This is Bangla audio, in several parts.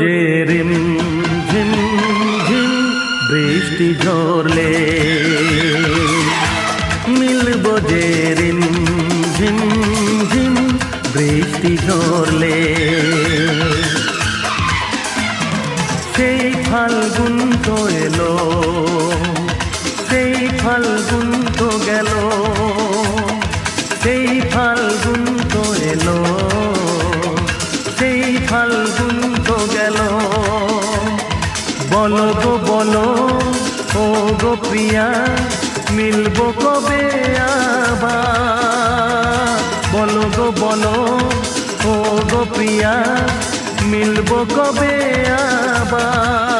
যে রিম ঝিম ঝিম, বৃষ্টি ঝরলে মিলব যে রিম, ঝিম ঝিম, বৃষ্টি ঝরলে। সেই ফাল্গুন তো এলো বলো গো বলো ও গো প্রিয়া, মিলব কবে আবার? বলো গো বলো ও গো প্রিয়া, মিলব কবে আবার?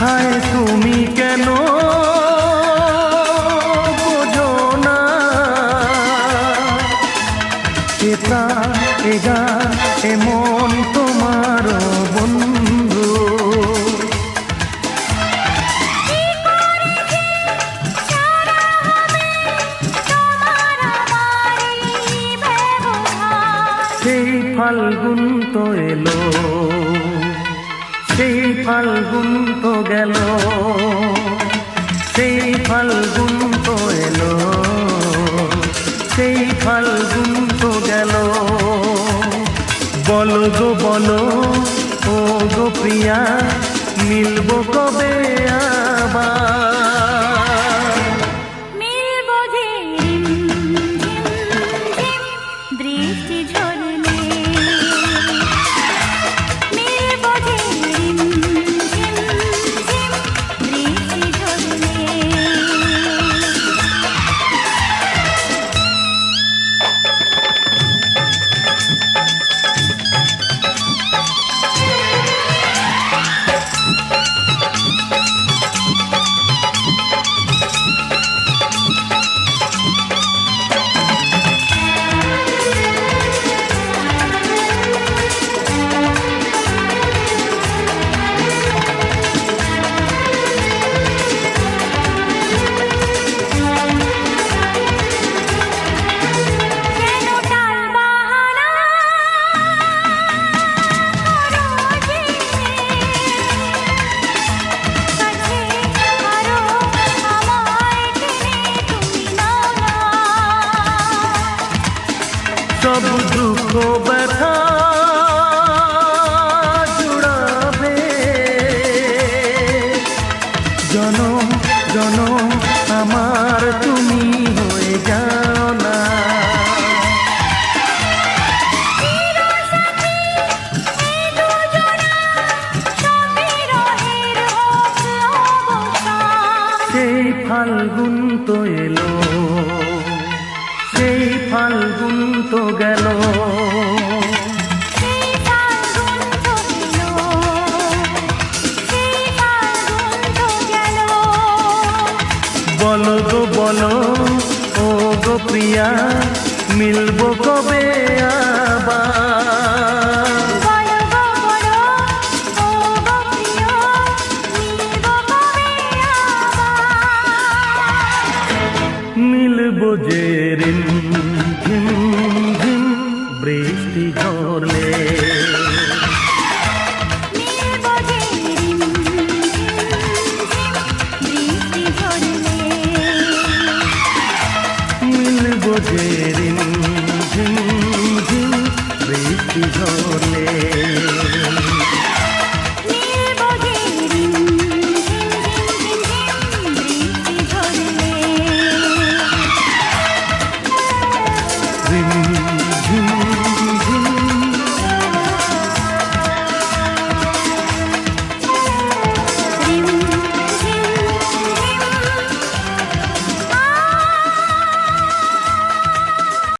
হায় তুমি কেন? বোঝো না। এটা এগা এমন তোমার বন্ধু। সেই ফাল্গুন তো এলো। সেই ফাল্গুন তো গেল, সেই ফাল্গুন তো এলো, সেই ফাল্গুন তো গেল। বলো গো, বলো, ও গো প্রিয়া, মিলব কবে আবার? তো গেল। বলো গো বলো ও গো প্রিয়া মিলবো কবে মিলবো যে রিম ঝিম ঝিম বৃষ্টি ঝরলে